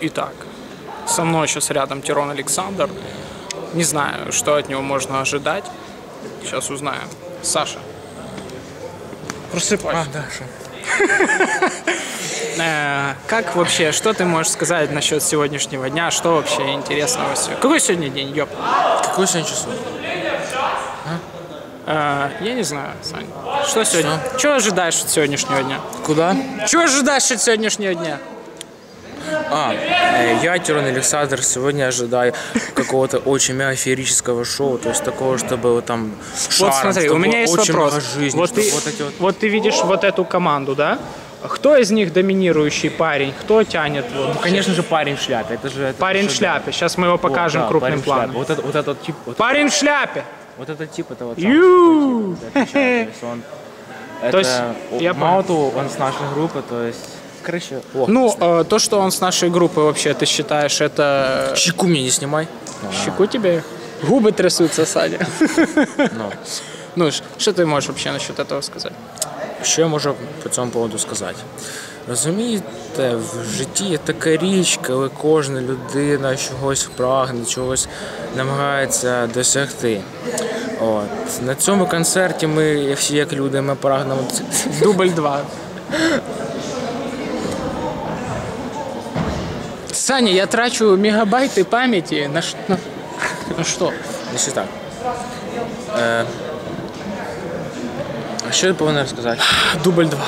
Итак, со мной сейчас рядом Тирон Александр. Не знаю, что от него можно ожидать. Сейчас узнаем. Саша. Просыпайся. А, да, что? Э, как вообще, что ты можешь сказать насчет сегодняшнего дня? Что вообще интересного? всё- Какой сегодня день, ёп? Какое сегодня число? Э, я не знаю, Сань. Что сегодня? Что ожидаешь от сегодняшнего дня? Куда? Чего ожидаешь от сегодняшнего дня? А, э, я, Тирон Александр, сегодня ожидаю какого-то очень мега феерического шоу, то есть такого, чтобы вот там шаром, Вот смотри, у меня есть очень вопрос. жизни, вот, ты, вот эти вот... вот ты видишь вот эту команду, да? Кто из них доминирующий парень? Кто тянет? Вот? Ну, конечно же, парень в шляпе. Это же это Парень в шляпе. Сейчас мы его покажем Вот, да, крупным планом. Вот, это, вот этот тип, вот, Парень в шляпе! вот этот тип, это вот Ю! сам. То есть я того, он с нашей группы, то есть... Короче, ох, Ну, э, то, что он с нашей группы вообще, ты считаешь, это... щеку мне не снимай. Щеку тебе? Губы трясутся, Саня. Ну. Ну, ш- что ты можешь вообще насчет этого сказать? Що я можу по цьому поводу сказати? Розумієте, в житті є така річ, коли кожна людина чогось прагне, чогось намагається досягти. От. На цьому концерті ми, як всі як люди, ми прагнемо. ц- Дубль 2. Саня, я трачу мегабайты памяти на, ш- на... на что? Десь так. Е, а що я повинен розказати? Дубль 2.